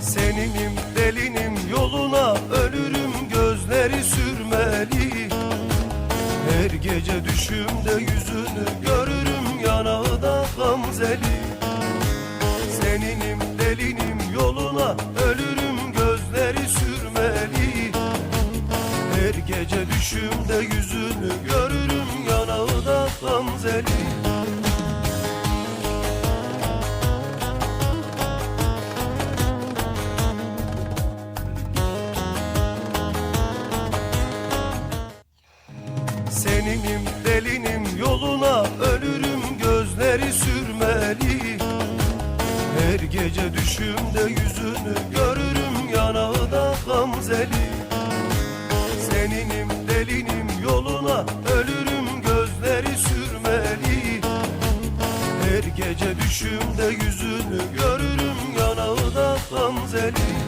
Seninim delinim yoluna ölürüm gözleri sürmeli. Her gece düşümde yüzünü görürüm yanağı da gamzeli. Seninim delinim yoluna ölürüm gözleri sürmeli. Her gece düşümde yüzünü görürüm yanağı da gamzeli Seninim delinim yoluna ölürüm gözleri sürmeli. Her gece düşümde yüzünü görürüm yanağı da gamzeli. Seninim delinim yoluna ölürüm gözleri sürmeli. Her gece düşümde yüzünü görürüm yanağı da gamzeli